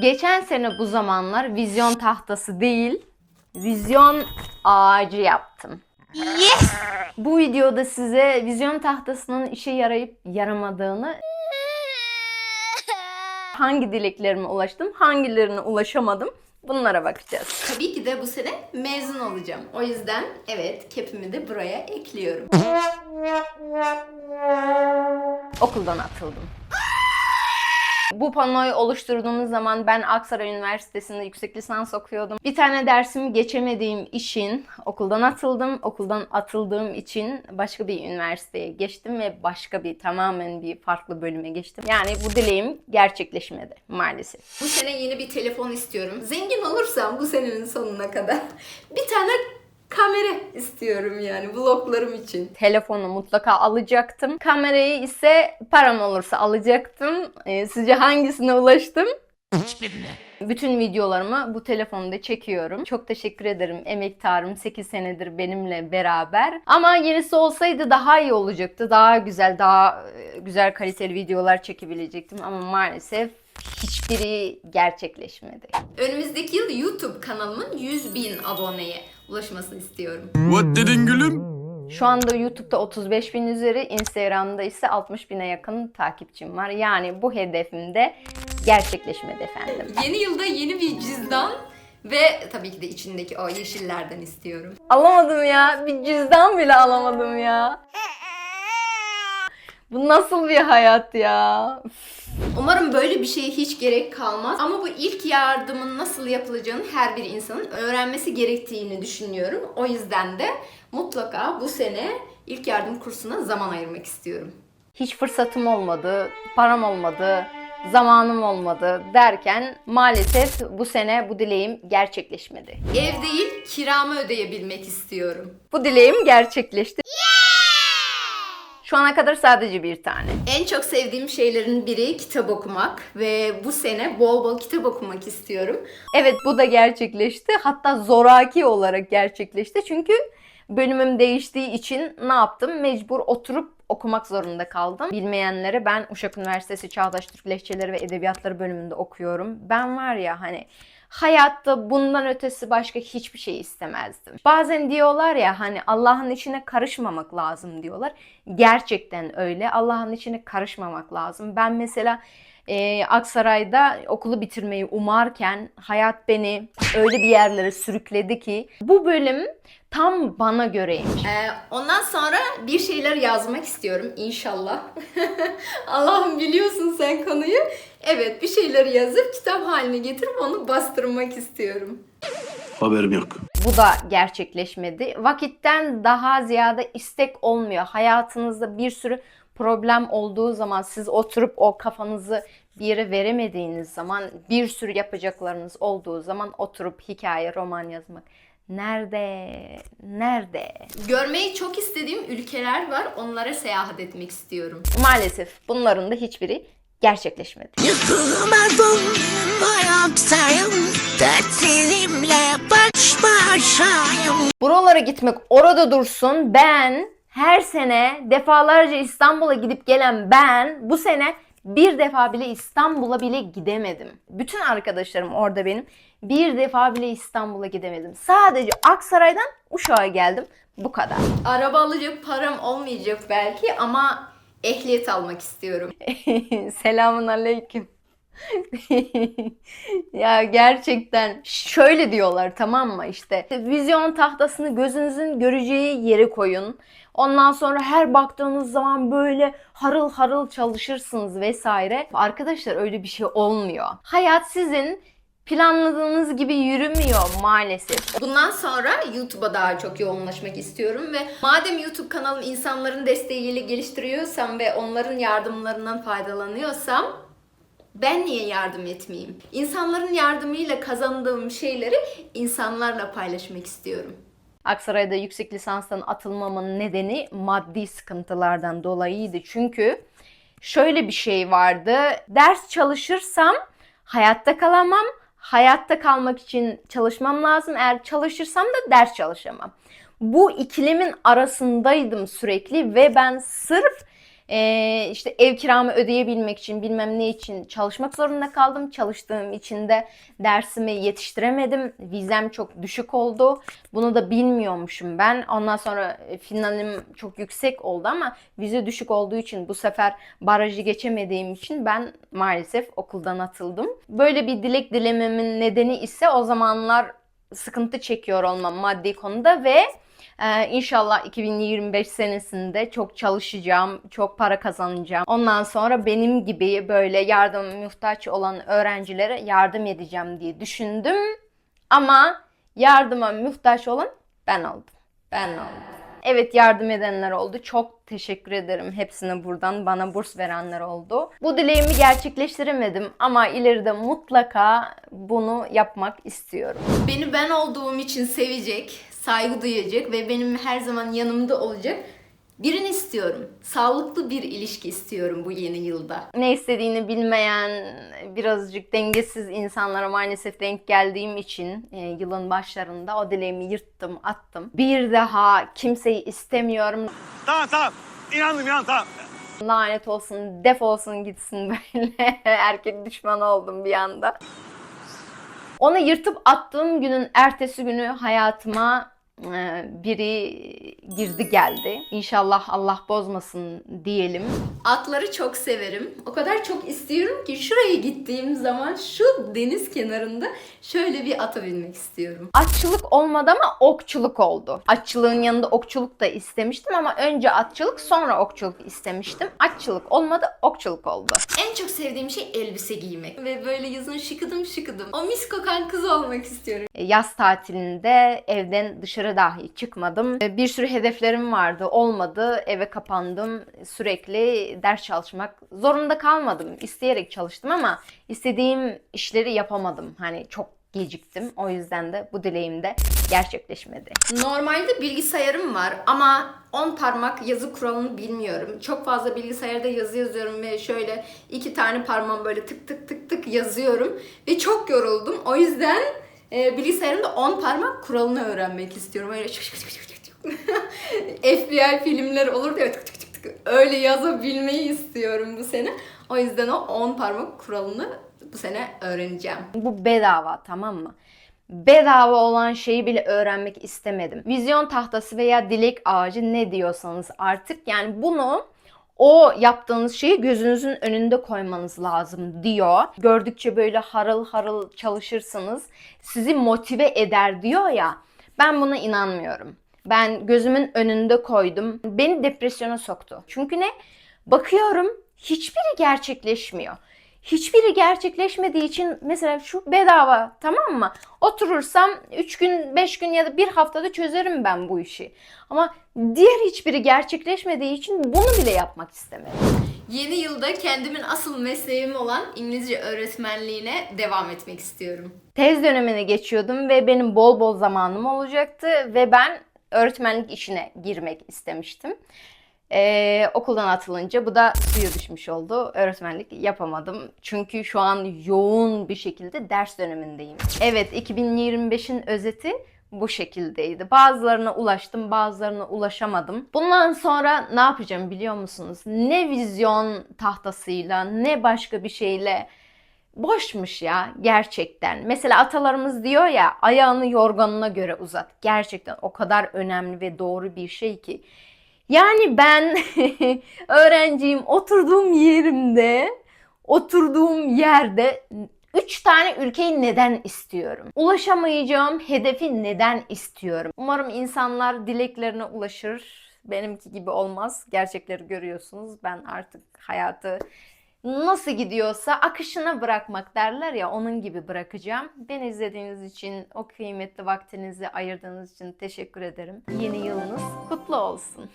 Geçen sene bu zamanlar vizyon tahtası değil, vizyon ağacı yaptım. Yes! Bu videoda size vizyon tahtasının işe yarayıp yaramadığını, hangi dileklerime ulaştım, hangilerine ulaşamadım bunlara bakacağız. Tabii ki de bu sene mezun olacağım. O yüzden evet kepimi de buraya ekliyorum. Okuldan atıldım. Bu panoyu oluşturduğumuz zaman ben Aksaray Üniversitesi'nde yüksek lisans okuyordum. Bir tane dersimi geçemediğim için okuldan atıldım. Okuldan atıldığım için başka bir üniversiteye geçtim ve başka bir tamamen bir farklı bölüme geçtim. Yani bu dileğim gerçekleşmedi maalesef. Bu sene yeni bir telefon istiyorum. Zengin olursam bu senenin sonuna kadar bir tane kamera istiyorum yani vloglarım için. Telefonu mutlaka alacaktım. Kamerayı ise param olursa alacaktım. Ee, sizce hangisine ulaştım? Hiçbirine. Bütün videolarımı bu telefonda çekiyorum. Çok teşekkür ederim emektarım 8 senedir benimle beraber. Ama yenisi olsaydı daha iyi olacaktı. Daha güzel, daha e, güzel kaliteli videolar çekebilecektim ama maalesef hiçbiri gerçekleşmedi. Önümüzdeki yıl YouTube kanalımın 100 bin aboneye ulaşmasını istiyorum. What dedin gülüm? Şu anda YouTube'da 35 bin üzeri, Instagram'da ise 60 bine yakın takipçim var. Yani bu hedefim de gerçekleşmedi efendim. Yeni yılda yeni bir cüzdan ve tabii ki de içindeki o yeşillerden istiyorum. Alamadım ya. Bir cüzdan bile alamadım ya. Bu nasıl bir hayat ya? Umarım böyle bir şeye hiç gerek kalmaz. Ama bu ilk yardımın nasıl yapılacağını her bir insanın öğrenmesi gerektiğini düşünüyorum. O yüzden de mutlaka bu sene ilk yardım kursuna zaman ayırmak istiyorum. Hiç fırsatım olmadı, param olmadı, zamanım olmadı derken maalesef bu sene bu dileğim gerçekleşmedi. Ev değil, kiramı ödeyebilmek istiyorum. Bu dileğim gerçekleşti. Şu ana kadar sadece bir tane. En çok sevdiğim şeylerin biri kitap okumak ve bu sene bol bol kitap okumak istiyorum. Evet bu da gerçekleşti. Hatta zoraki olarak gerçekleşti. Çünkü bölümüm değiştiği için ne yaptım? Mecbur oturup okumak zorunda kaldım. Bilmeyenlere ben Uşak Üniversitesi Çağdaş Türk Lehçeleri ve Edebiyatları bölümünde okuyorum. Ben var ya hani hayatta bundan ötesi başka hiçbir şey istemezdim. Bazen diyorlar ya hani Allah'ın içine karışmamak lazım diyorlar. Gerçekten öyle. Allah'ın içine karışmamak lazım. Ben mesela e, Aksaray'da okulu bitirmeyi umarken hayat beni öyle bir yerlere sürükledi ki bu bölüm tam bana göreymiş. Ee, ondan sonra bir şeyler yazmak istiyorum inşallah. Allah'ım biliyorsun sen konuyu. Evet bir şeyler yazıp kitap haline getirip onu bastırmak istiyorum. Haberim yok. Bu da gerçekleşmedi. Vakitten daha ziyade istek olmuyor. Hayatınızda bir sürü problem olduğu zaman siz oturup o kafanızı bir yere veremediğiniz zaman bir sürü yapacaklarınız olduğu zaman oturup hikaye, roman yazmak nerede? Nerede? Görmeyi çok istediğim ülkeler var. Onlara seyahat etmek istiyorum. Maalesef bunların da hiçbiri gerçekleşmedi. Yıkılmadım hayattayım. Dertlerimle baş başayım. Buralara gitmek orada dursun. Ben her sene defalarca İstanbul'a gidip gelen ben bu sene bir defa bile İstanbul'a bile gidemedim. Bütün arkadaşlarım orada benim. Bir defa bile İstanbul'a gidemedim. Sadece Aksaray'dan Uşak'a geldim. Bu kadar. Araba alacak param olmayacak belki ama ehliyet almak istiyorum. Selamun aleyküm. ya gerçekten şöyle diyorlar tamam mı işte vizyon tahtasını gözünüzün göreceği yere koyun. Ondan sonra her baktığınız zaman böyle harıl harıl çalışırsınız vesaire. Arkadaşlar öyle bir şey olmuyor. Hayat sizin planladığınız gibi yürümüyor maalesef. Bundan sonra YouTube'a daha çok yoğunlaşmak istiyorum ve madem YouTube kanalım insanların desteğiyle geliştiriyorsam ve onların yardımlarından faydalanıyorsam ben niye yardım etmeyeyim? İnsanların yardımıyla kazandığım şeyleri insanlarla paylaşmak istiyorum. Aksaray'da yüksek lisanstan atılmamın nedeni maddi sıkıntılardan dolayıydı. Çünkü şöyle bir şey vardı. Ders çalışırsam hayatta kalamam. Hayatta kalmak için çalışmam lazım. Eğer çalışırsam da ders çalışamam. Bu ikilemin arasındaydım sürekli ve ben sırf Ee, işte ev kiramı ödeyebilmek için bilmem ne için çalışmak zorunda kaldım. Çalıştığım için de dersimi yetiştiremedim. Vizem çok düşük oldu. Bunu da bilmiyormuşum ben. Ondan sonra e, finalim çok yüksek oldu ama vize düşük olduğu için bu sefer barajı geçemediğim için ben maalesef okuldan atıldım. Böyle bir dilek dilememin nedeni ise o zamanlar sıkıntı çekiyor olmam maddi konuda ve ee, inşallah 2025 senesinde çok çalışacağım, çok para kazanacağım. Ondan sonra benim gibi böyle yardım muhtaç olan öğrencilere yardım edeceğim diye düşündüm. Ama yardıma muhtaç olan ben oldum. Ben oldum. Evet yardım edenler oldu. Çok teşekkür ederim hepsine buradan bana burs verenler oldu. Bu dileğimi gerçekleştiremedim ama ileride mutlaka bunu yapmak istiyorum. Beni ben olduğum için sevecek, saygı duyacak ve benim her zaman yanımda olacak birini istiyorum. Sağlıklı bir ilişki istiyorum bu yeni yılda. Ne istediğini bilmeyen, birazcık dengesiz insanlara maalesef denk geldiğim için e, yılın başlarında o dileğimi yırttım, attım. Bir daha kimseyi istemiyorum. Tamam tamam. İnandım inandım tamam. Lanet olsun, defolsun gitsin böyle. Erkek düşmanı oldum bir anda. Onu yırtıp attığım günün ertesi günü hayatıma biri girdi geldi. İnşallah Allah bozmasın diyelim. Atları çok severim. O kadar çok istiyorum ki şuraya gittiğim zaman şu deniz kenarında şöyle bir ata binmek istiyorum. Atçılık olmadı ama okçuluk oldu. Atçılığın yanında okçuluk da istemiştim ama önce atçılık sonra okçuluk istemiştim. Atçılık olmadı okçuluk oldu. En çok sevdiğim şey elbise giymek. Ve böyle yazın şıkıdım şıkıdım. O mis kokan kız olmak istiyorum. E, Yaz tatilinde evden dışarı dahi çıkmadım. E, Bir sürü hedeflerim vardı. Olmadı. Eve kapandım. Sürekli ders çalışmak zorunda kalmadım. İsteyerek çalıştım ama istediğim işleri yapamadım. Hani çok geciktim. O yüzden de bu dileğim de gerçekleşmedi. Normalde bilgisayarım var ama 10 parmak yazı kuralını bilmiyorum. Çok fazla bilgisayarda yazı yazıyorum ve şöyle iki tane parmağım böyle tık tık tık tık yazıyorum ve çok yoruldum. O yüzden e, bilgisayarımda 10 parmak kuralını öğrenmek istiyorum. Öyle. FBI filmler olur ya tık tık tık tık. Öyle yazabilmeyi istiyorum bu sene. O yüzden o 10 parmak kuralını bu sene öğreneceğim. Bu bedava tamam mı? Bedava olan şeyi bile öğrenmek istemedim. Vizyon tahtası veya dilek ağacı ne diyorsanız artık yani bunu o yaptığınız şeyi gözünüzün önünde koymanız lazım diyor. Gördükçe böyle harıl harıl çalışırsınız. Sizi motive eder diyor ya. Ben buna inanmıyorum. Ben gözümün önünde koydum. Beni depresyona soktu. Çünkü ne? Bakıyorum hiçbiri gerçekleşmiyor. Hiçbiri gerçekleşmediği için mesela şu bedava tamam mı? Oturursam 3 gün, 5 gün ya da bir haftada çözerim ben bu işi. Ama diğer hiçbiri gerçekleşmediği için bunu bile yapmak istemedim. Yeni yılda kendimin asıl mesleğim olan İngilizce öğretmenliğine devam etmek istiyorum. Tez dönemine geçiyordum ve benim bol bol zamanım olacaktı ve ben öğretmenlik işine girmek istemiştim. Ee, okuldan atılınca bu da suya düşmüş oldu. Öğretmenlik yapamadım. Çünkü şu an yoğun bir şekilde ders dönemindeyim. Evet 2025'in özeti bu şekildeydi. Bazılarına ulaştım, bazılarına ulaşamadım. Bundan sonra ne yapacağım biliyor musunuz? Ne vizyon tahtasıyla ne başka bir şeyle boşmuş ya gerçekten. Mesela atalarımız diyor ya ayağını yorganına göre uzat. Gerçekten o kadar önemli ve doğru bir şey ki. Yani ben öğrenciyim oturduğum yerimde, oturduğum yerde üç tane ülkeyi neden istiyorum? Ulaşamayacağım hedefi neden istiyorum? Umarım insanlar dileklerine ulaşır. Benimki gibi olmaz. Gerçekleri görüyorsunuz. Ben artık hayatı nasıl gidiyorsa akışına bırakmak derler ya onun gibi bırakacağım. Beni izlediğiniz için, o kıymetli vaktinizi ayırdığınız için teşekkür ederim. Yeni yılınız kutlu olsun.